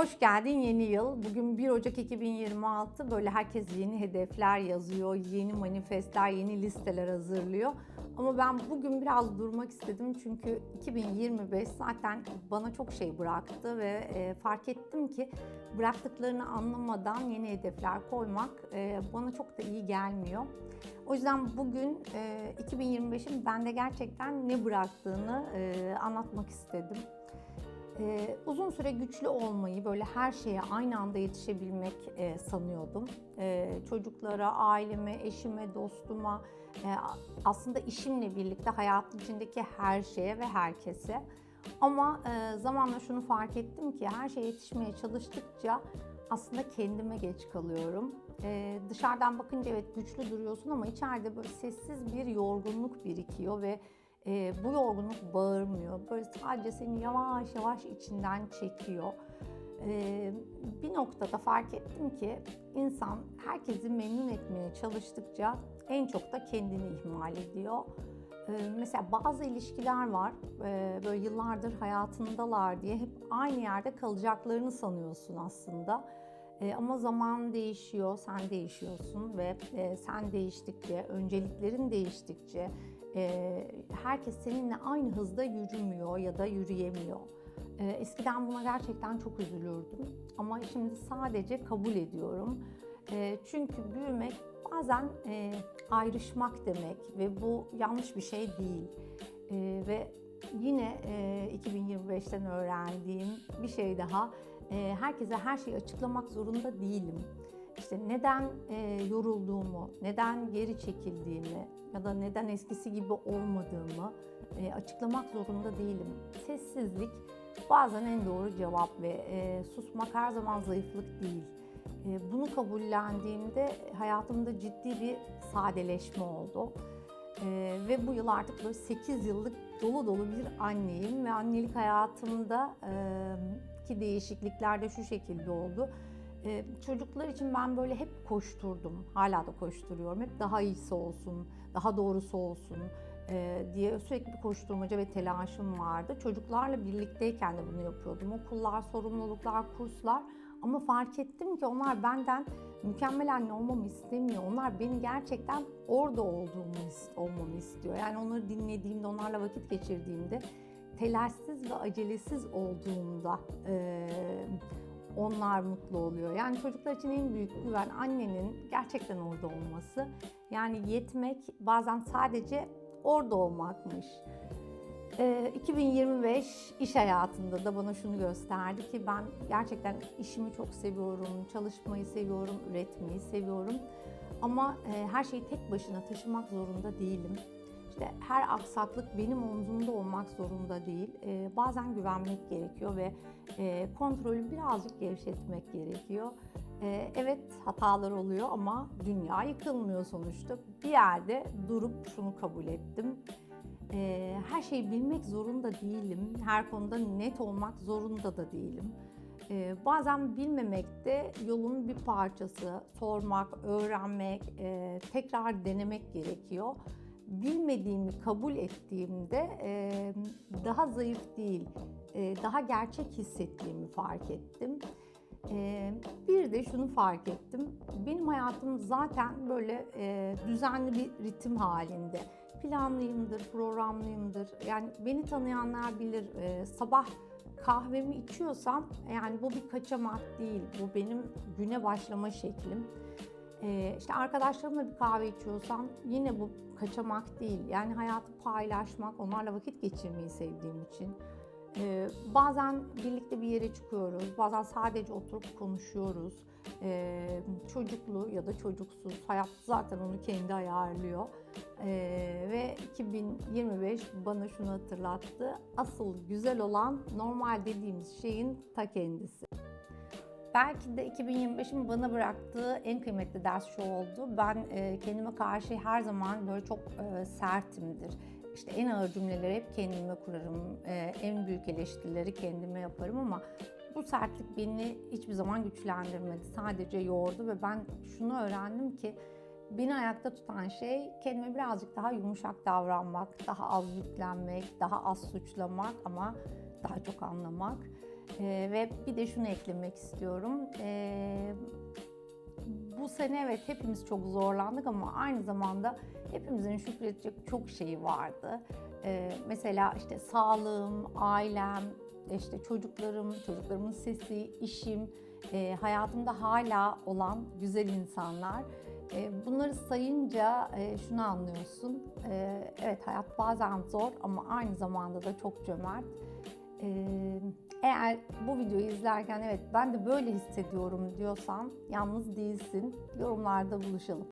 Hoş geldin yeni yıl. Bugün 1 Ocak 2026. Böyle herkes yeni hedefler yazıyor, yeni manifestler, yeni listeler hazırlıyor. Ama ben bugün biraz durmak istedim çünkü 2025 zaten bana çok şey bıraktı ve e, fark ettim ki bıraktıklarını anlamadan yeni hedefler koymak e, bana çok da iyi gelmiyor. O yüzden bugün e, 2025'in bende gerçekten ne bıraktığını e, anlatmak istedim. Ee, uzun süre güçlü olmayı, böyle her şeye aynı anda yetişebilmek e, sanıyordum. Ee, çocuklara, aileme, eşime, dostuma, e, aslında işimle birlikte hayatın içindeki her şeye ve herkese. Ama e, zamanla şunu fark ettim ki her şeye yetişmeye çalıştıkça aslında kendime geç kalıyorum. Ee, dışarıdan bakınca evet güçlü duruyorsun ama içeride böyle sessiz bir yorgunluk birikiyor ve e, bu yorgunluk bağırmıyor. Böyle sadece seni yavaş yavaş içinden çekiyor. E, bir noktada fark ettim ki insan herkesi memnun etmeye çalıştıkça en çok da kendini ihmal ediyor. E, mesela bazı ilişkiler var, böyle yıllardır hayatındalar diye hep aynı yerde kalacaklarını sanıyorsun aslında. E, ama zaman değişiyor, sen değişiyorsun ve e, sen değiştikçe, önceliklerin değiştikçe, e, herkes seninle aynı hızda yürümüyor ya da yürüyemiyor. E, eskiden buna gerçekten çok üzülürdüm ama şimdi sadece kabul ediyorum. E, çünkü büyümek bazen e, ayrışmak demek ve bu yanlış bir şey değil. E, ve yine e, 2025'ten öğrendiğim bir şey daha, herkese her şeyi açıklamak zorunda değilim işte neden e, yorulduğumu, neden geri çekildiğimi ya da neden eskisi gibi olmadığımı e, açıklamak zorunda değilim. Sessizlik bazen en doğru cevap ve e, susmak her zaman zayıflık değil. Bunu kabullendiğimde hayatımda ciddi bir sadeleşme oldu. E, ve bu yıl artık böyle 8 yıllık dolu dolu bir anneyim ve annelik hayatımda e, ki değişiklikler de şu şekilde oldu ee, çocuklar için ben böyle hep koşturdum. Hala da koşturuyorum. Hep daha iyisi olsun, daha doğrusu olsun e, diye sürekli bir koşturmaca ve telaşım vardı. Çocuklarla birlikteyken de bunu yapıyordum. Okullar, sorumluluklar, kurslar. Ama fark ettim ki onlar benden mükemmel anne olmamı istemiyor. Onlar beni gerçekten orada olduğumu olmamı istiyor. Yani onları dinlediğimde, onlarla vakit geçirdiğimde telaşsız ve acelesiz olduğumda e, onlar mutlu oluyor. Yani çocuklar için en büyük güven annenin gerçekten orada olması. Yani yetmek bazen sadece orada olmakmış. 2025 ee, iş hayatında da bana şunu gösterdi ki ben gerçekten işimi çok seviyorum, çalışmayı seviyorum, üretmeyi seviyorum. Ama e, her şeyi tek başına taşımak zorunda değilim. İşte her aksaklık benim omzumda olmak zorunda değil. E, bazen güvenmek gerekiyor ve e, kontrolü birazcık gevşetmek gerekiyor. E, evet hatalar oluyor ama dünya yıkılmıyor sonuçta. Bir yerde durup şunu kabul ettim. E, her şeyi bilmek zorunda değilim. Her konuda net olmak zorunda da değilim. Bazen bilmemek de yolun bir parçası. Sormak, öğrenmek, e, tekrar denemek gerekiyor bilmediğimi kabul ettiğimde e, daha zayıf değil, e, daha gerçek hissettiğimi fark ettim. E, bir de şunu fark ettim, benim hayatım zaten böyle e, düzenli bir ritim halinde. Planlıyımdır, programlıyımdır. Yani beni tanıyanlar bilir, e, sabah kahvemi içiyorsam yani bu bir kaçamak değil, bu benim güne başlama şeklim. Ee, işte arkadaşlarımla bir kahve içiyorsam yine bu kaçamak değil. Yani hayatı paylaşmak, onlarla vakit geçirmeyi sevdiğim için. Ee, bazen birlikte bir yere çıkıyoruz, bazen sadece oturup konuşuyoruz. Ee, çocuklu ya da çocuksuz, hayat zaten onu kendi ayarlıyor. Ee, ve 2025 bana şunu hatırlattı. Asıl güzel olan normal dediğimiz şeyin ta kendisi. Belki de 2025'in bana bıraktığı en kıymetli ders şu oldu. Ben e, kendime karşı her zaman böyle çok e, sertimdir. İşte en ağır cümleleri hep kendime kurarım. E, en büyük eleştirileri kendime yaparım ama bu sertlik beni hiçbir zaman güçlendirmedi. Sadece yordu ve ben şunu öğrendim ki beni ayakta tutan şey kendime birazcık daha yumuşak davranmak, daha az yüklenmek, daha az suçlamak ama daha çok anlamak. Ee, ve bir de şunu eklemek istiyorum. Ee, bu sene evet hepimiz çok zorlandık ama aynı zamanda hepimizin şükredecek çok şeyi vardı. Ee, mesela işte sağlığım, ailem, işte çocuklarım, çocuklarımın sesi, işim, e, hayatımda hala olan güzel insanlar. E, bunları sayınca e, şunu anlıyorsun. E, evet hayat bazen zor ama aynı zamanda da çok cömert. Eğer bu videoyu izlerken evet ben de böyle hissediyorum diyorsan yalnız değilsin. Yorumlarda buluşalım.